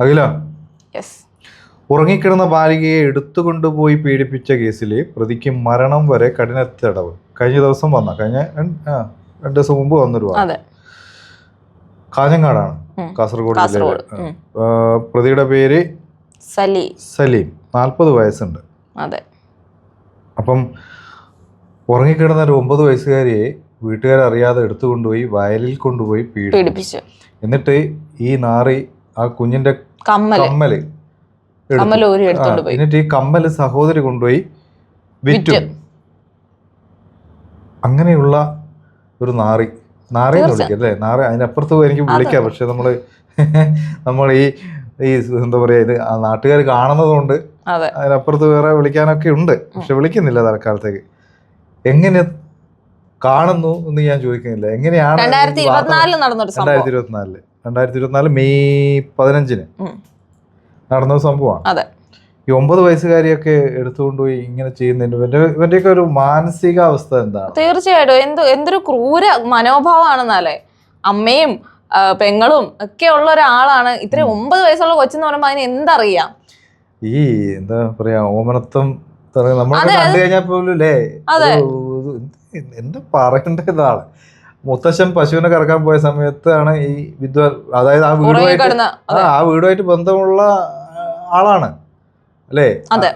അഖില yes ഉറങ്ങിക്കിടന്ന ബാലികയെ എടുത്തുകൊണ്ടുപോയി പീഡിപ്പിച്ച കേസിൽ പ്രതിക്ക് മരണം വരെ കഠിന തടവ്. കഴിഞ്ഞ ദിവസം വന്ന കഴിഞ്ഞ രണ്ട് ദിവസം മുമ്പ് വന്നൊരു വാർത്ത. കാഞ്ഞങ്ങാടാണ് കാസർഗോഡ് ജില്ലയിലെ. പ്രതിയുടെ പേര് സലീം. സലീം. നാൽപ്പത് വയസ്സുണ്ട്. അതെ. അപ്പം ഉറങ്ങിക്കിടന്ന ഒരു ഒമ്പത് വയസ്സുകാരിയെ വീട്ടുകാരറിയാതെ എടുത്തുകൊണ്ടുപോയി വയലിൽ കൊണ്ടുപോയി പീഡിപ്പിച്ചു. എന്നിട്ട് ഈ നാറി ആ കുഞ്ഞിന്റെ കമ്മൽ. പോയി. എന്നിട്ട് ഈ കമ്മൽ സഹോദരി കൊണ്ടുപോയി വിറ്റു. അങ്ങനെയുള്ള ഒരു നാറി. നാറി എന്ന്. വിളിക്കാം അല്ലേ? നാറി അതിനപ്പുറത്ത് എനിക്ക് വിളിക്കാം. പക്ഷെ നമ്മൾ നമ്മൾ ഈ ഈ എന്താ പറയാ ഇത് നാട്ടുകാർ കാണുന്നത് കൊണ്ട് അതെ. അതിനപ്പുറത്ത് വേറെ വിളിക്കാനൊക്കെ ഉണ്ട്. പക്ഷെ വിളിക്കുന്നില്ല തൽക്കാലത്തേക്ക്. എങ്ങനെ കാണുന്നു എന്ന് ഞാൻ ചോദിക്കുന്നില്ല. എങ്ങനെയാണ് രണ്ടായിരത്തി ഇരുപത്തിനാലിൽ. രണ്ടായിരത്തി ഇരുപത്തിനാല് മെയ് പതിനഞ്ചിന്. നടന്ന സംഭവമാണ്. അതെ. ഈ ഒമ്പത് വയസ്സുകാരിയൊക്കെ എടുത്തുകൊണ്ടുപോയി ഇങ്ങനെ ചെയ്യുന്നതിന് ഇവന്റെ ഇവന്റെയൊക്കെ ഒരു മാനസികാവസ്ഥ എന്താണ്? തീർച്ചയായിട്ടും. എന്ത് എന്തൊരു ക്രൂര മനോഭാവമാണെന്നാലേ അമ്മയും പെങ്ങളും ഒക്കെ ഉള്ള ഒരാളാണ്. ഇത്രയും ഒമ്പത് വയസ്സുള്ള കൊച്ചെന്ന് പറയുമ്പോൾ അതിന് എന്തറിയാം? ഈ എന്താ പറയാ ഓമനത്വം നമ്മൾ കണ്ടു കഴിഞ്ഞാൽ പോലും അല്ലേ? അതെ. പറയണ്ട ഇതാണ് എന്താ മുത്തശ്ശൻ പശുവിനെ കറക്കാൻ പോയ സമയത്താണ് ഈ വിദ്വാൻ അതായത് ആ വീടുമായിട്ട് ആ വീടുമായിട്ട് ബന്ധമുള്ള ആളാണ്. അല്ലേ?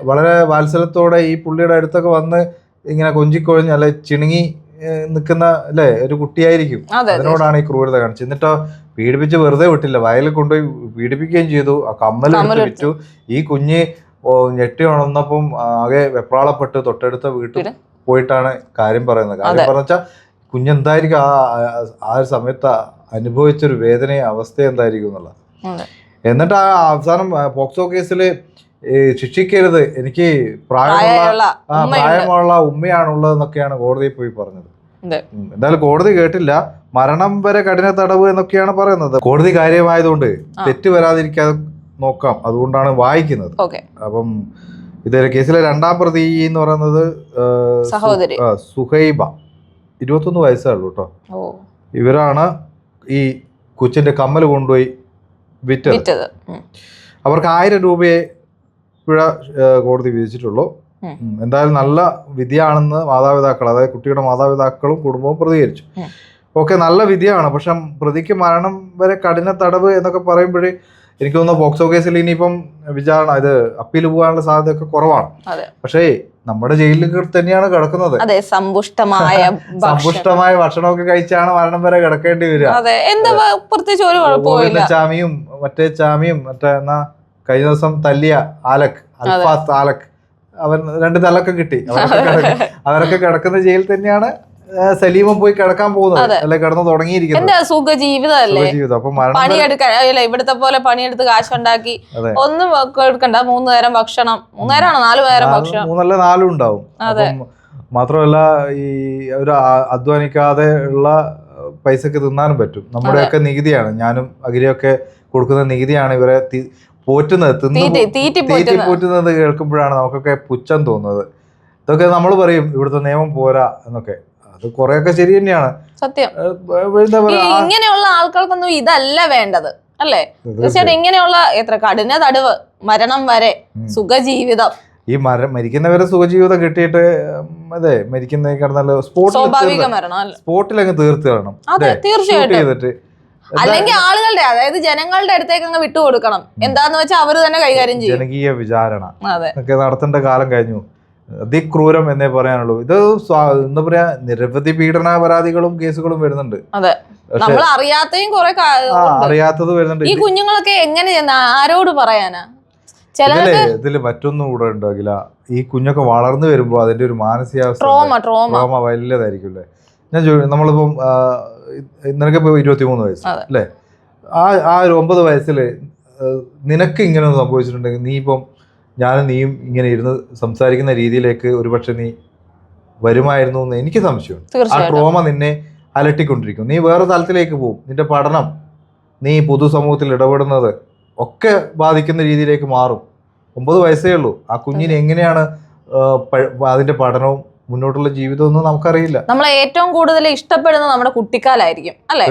വളരെ വാത്സല്യത്തോടെ ഈ പുള്ളിയുടെ അടുത്തൊക്കെ വന്ന് ഇങ്ങനെ കൊഞ്ചിക്കൊഴിഞ്ഞ് അല്ലെ ചിണുങ്ങി നിൽക്കുന്ന അല്ലേ ഒരു കുട്ടിയായിരിക്കും. അതെ അതെ. അതിനോടാണ് ഈ ക്രൂരത കാണിച്ചത്. എന്നിട്ടോ പീഡിപ്പിച്ച് വെറുതെ വിട്ടില്ല. വയലിൽ കൊണ്ടുപോയി പീഡിപ്പിക്കുകയും ചെയ്തു. ആ കമ്മൽ വിറ്റു. ഈ കുഞ്ഞ് ഞെട്ടി ഉണർന്നപ്പം ആകെ വെപ്രാളപ്പെട്ട് തൊട്ടടുത്ത വീട്ടിൽ പോയിട്ടാണ് കാര്യം പറയുന്നത്. കാര്യം അതെ. കുഞ്ഞെന്തായിരിക്കും ആ ആ- ഒരു സമയത്ത് അനുഭവിച്ചൊരു വേദനയും അവസ്ഥ എന്തായിരിക്കും എന്നുള്ളത്? എന്നിട്ട് ആ അവസാനം പോക്സോ കേസിൽ ശിക്ഷിക്കരുത്. എനിക്ക് പ്രായമുള്ള പ്രായമുള്ള ഉമ്മയാണുള്ളതെന്നൊക്കെയാണ് കോടതിയിൽ പോയി പറഞ്ഞത്. എന്തായാലും കോടതി കേട്ടില്ല. മരണം വരെ കഠിന തടവ് എന്നൊക്കെയാണ് പറയുന്നത്. കോടതി കാര്യമായതുകൊണ്ട് തെറ്റ് വരാതിരിക്കാൻ നോക്കാം. അതുകൊണ്ടാണ് വായിക്കുന്നത്. അപ്പം ഇതൊരു കേസിലെ രണ്ടാം പ്രതി എന്ന് പറയുന്നത്. സുഹൈബ. ഇരുപത്തൊന്ന് വയസ്സേ ഉള്ളൂ കേട്ടോ ഇവരാണ് ഈ കൊച്ചിന്റെ കമ്മൽ കൊണ്ടുപോയി വിറ്റത്. അവർക്ക് ആയിരം രൂപയെ പിഴ കോടതി വിധിച്ചിട്ടുള്ളൂ. എന്തായാലും നല്ല വിധിയാണെന്ന് മാതാപിതാക്കൾ അതായത് കുട്ടിയുടെ മാതാപിതാക്കളും കുടുംബവും പ്രതികരിച്ചു. ഓക്കെ നല്ല വിധിയാണ്. പക്ഷെ പ്രതിക്ക് മരണം വരെ കഠിന തടവ് എന്നൊക്കെ പറയുമ്പോഴേ എനിക്ക് തോന്നുന്നു പോക്സോ കേസിൽ ഇനിയിപ്പം വിചാരണ ഇത് അപ്പീൽ പോകാനുള്ള സാധ്യതയൊക്കെ കുറവാണ്. പക്ഷേ നമ്മുടെ ജയിലിൽ തന്നെയാണ് കിടക്കുന്നത്. അതെ സമ്പുഷ്ടമായ സമ്പുഷ്ടമായ ഭക്ഷണമൊക്കെ കഴിച്ചാണ് മരണം വരെ കിടക്കേണ്ടി വരിക. അതെ എന്താ പ്രത്യേകിച്ച് ഒരു കുഴപ്പമില്ല ചാമിയും മറ്റേ ചാമിയും മറ്റേ എന്നാ കഴിഞ്ഞ ദിവസം തല്ലിയ ആലക് അൽഫാസ് ആലക് അവൻ രണ്ട് തലൊക്കെ കിട്ടി. അവരൊക്കെ കിടക്കുന്ന ജയിലിൽ തന്നെയാണ് സലീമും പോയി കിടക്കാൻ പോകുന്നത്. അല്ലെ കിടന്ന് തുടങ്ങിയിരിക്കുന്നത്. എന്താ സുഖ ജീവിതമല്ലേ പണിയെടുക്കാൻ അല്ല ഇവിടുത്തെ പോലെ പണിയെടുത്ത് കാശുണ്ടാക്കി ഉണ്ടാക്കി ഒന്നും എടുക്കണ്ട. മൂന്ന് നേരം ഭക്ഷണം. മൂന്ന് നേരമാണോ? നാല് നേരം ഭക്ഷണം? മൂന്നല്ല നാലും ഉണ്ടാവും. മാത്രമല്ല ഈ ഒരു അധ്വാനിക്കാതെ ഉള്ള പൈസക്ക് തിന്നാനും പറ്റും. നമ്മുടെയൊക്കെ നികുതിയാണ്. ഞാനും അഖിലയൊക്കെ കൊടുക്കുന്ന നികുതിയാണ് ഇവരെ പോറ്റുന്നത്. തിന്ന് തീറ്റി തീറ്റി തീറ്റി പോറ്റുന്ന പോറ്റുന്നത് കേൾക്കുമ്പോഴാണ് നമുക്കൊക്കെ പുച്ഛം തോന്നുന്നത്. ഇതൊക്കെ നമ്മൾ പറയും ഇവിടുത്തെ നിയമം പോരാ എന്നൊക്കെ. അത് കുറെയൊക്കെ ശരി തന്നെയാണ്. സത്യം. ഇങ്ങനെയുള്ള ആൾക്കാർക്കൊന്നും ഇതല്ല വേണ്ടത് അല്ലേ? തീർച്ചയായും. തീർച്ചയായിട്ടും ഇങ്ങനെയുള്ള എത്ര കഠിന തടവ് മരണം വരെ സുഖജീവിതം. ഈ മരം മരിക്കുന്നവരെ സുഖജീവിതം കിട്ടിയിട്ട് അതെ മരിക്കുന്ന കിടന്നാൽ സ്പോട്ടിൽ സ്വാഭാവിക മരണം അല്ല? സ്പോട്ടിൽ അങ്ങ് തീർത്ത് അതെ തീർച്ചയായിട്ടും. അല്ലെങ്കിൽ ആളുകളുടെ അതായത് ജനങ്ങളുടെ അടുത്തേക്ക് അങ്ങ് വിട്ടുകൊടുക്കണം. എന്താന്ന് വെച്ചാൽ അവർ തന്നെ കൈകാര്യം ചെയ്യും. ജനകീയ വിചാരണ. ഒക്കെ നടത്തേണ്ട കാലം കഴിഞ്ഞു. അതിക്രൂരം എന്നേ പറയാനുള്ളൂ. ഇത് എന്താ പറയാ നിരവധി പീഡന പരാതികളും കേസുകളും വരുന്നുണ്ട്. അതെ. നമ്മൾ അറിയാത്തയും കുറെ അറിയാത്തത് വരുന്നുണ്ട്. ഈ കുഞ്ഞുങ്ങളൊക്കെ എങ്ങനെ ആരോട് പറയാനാ? ഇതിൽ ഇതിൽ മറ്റൊന്നും കൂടെ ഉണ്ടാകില്ല. ഈ കുഞ്ഞൊക്കെ വളർന്നു വരുമ്പോ അതിന്റെ ഒരു മാനസികാവസ്ഥ ട്രോമ വലിയതായിരിക്കും അല്ലേ? ഞാൻ നമ്മളിപ്പം ആ, ഇരുപത്തി ഇരുപത്തിമൂന്ന് വയസ്സ്. അല്ലേ? ആ ആ ഒരു ഒമ്പത് വയസ്സിൽ നിനക്ക് ഇങ്ങനെ ഒന്ന് സംഭവിച്ചിട്ടുണ്ടെങ്കിൽ നീ ഇപ്പം ഞാനും നീയും ഇങ്ങനെ ഇരുന്ന് സംസാരിക്കുന്ന രീതിയിലേക്ക് ഒരുപക്ഷെ നീ വരുമായിരുന്നു എന്ന് എനിക്ക് സംശയമുണ്ട്. ആ ട്രോമ നിന്നെ അലട്ടിക്കൊണ്ടിരിക്കും. നീ വേറെ തലത്തിലേക്ക് പോകും. നിന്റെ പഠനം നീ പൊതുസമൂഹത്തിൽ ഇടപെടുന്നത് ഒക്കെ ബാധിക്കുന്ന രീതിയിലേക്ക് മാറും. ഒമ്പത് വയസ്സേ ഉള്ളൂ. ആ കുഞ്ഞിന് എങ്ങനെയാണ് അതിന്റെ പഠനവും മുന്നോട്ടുള്ള ജീവിതമൊന്നും നമുക്കറിയില്ല. നമ്മൾ ഏറ്റവും കൂടുതൽ ഇഷ്ടപ്പെടുന്നത് നമ്മുടെ കുട്ടിക്കാലായിരിക്കും അല്ലെ?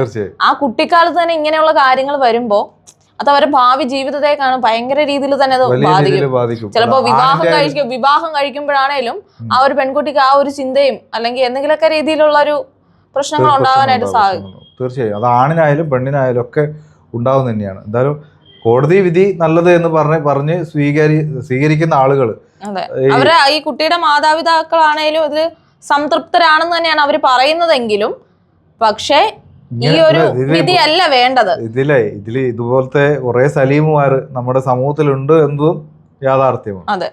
ആ കുട്ടിക്കാലത്ത് തന്നെ ഇങ്ങനെയുള്ള കാര്യങ്ങൾ വരുമ്പോ അത് അവരുടെ ഭാവി ജീവിതത്തെക്കാണ് ഭയങ്കര രീതിയിൽ തന്നെ അത് ബാധിക്കും. ചിലപ്പോൾ വിവാഹം കഴിക്കും വിവാഹം കഴിക്കുമ്പോഴാണേലും ആ ഒരു പെൺകുട്ടിക്ക് ആ ഒരു ചിന്തയും അല്ലെങ്കിൽ എന്തെങ്കിലുമൊക്കെ രീതിയിലുള്ള ഒരു പ്രശ്നങ്ങൾ ഉണ്ടാവാനായിട്ട് ഉണ്ടാവും, സാധിക്കും. തീർച്ചയായും. അത് ആണിനായാലും പെണ്ണിനായാലും ഒക്കെ ഉണ്ടാവുന്ന തന്നെയാണ്. എന്തായാലും കോടതി വിധി നല്ലത് എന്ന് പറഞ്ഞ് പറഞ്ഞ് സ്വീകരി സ്വീകരിക്കുന്ന ആളുകൾ അവരെ ഈ കുട്ടിയുടെ മാതാപിതാക്കളാണേലും ഇതിൽ സംതൃപ്തരാണെന്ന് തന്നെയാണ് അവർ പറയുന്നതെങ്കിലും പക്ഷേ ഈ ഒരു വിധിയല്ല വേണ്ടത്. ഇതിലെ ഇതിൽ ഇതുപോലത്തെ കുറെ സലീമുമാർ നമ്മുടെ സമൂഹത്തിലുണ്ട് എന്നതും യാഥാർത്ഥ്യമാണ്. അതെ.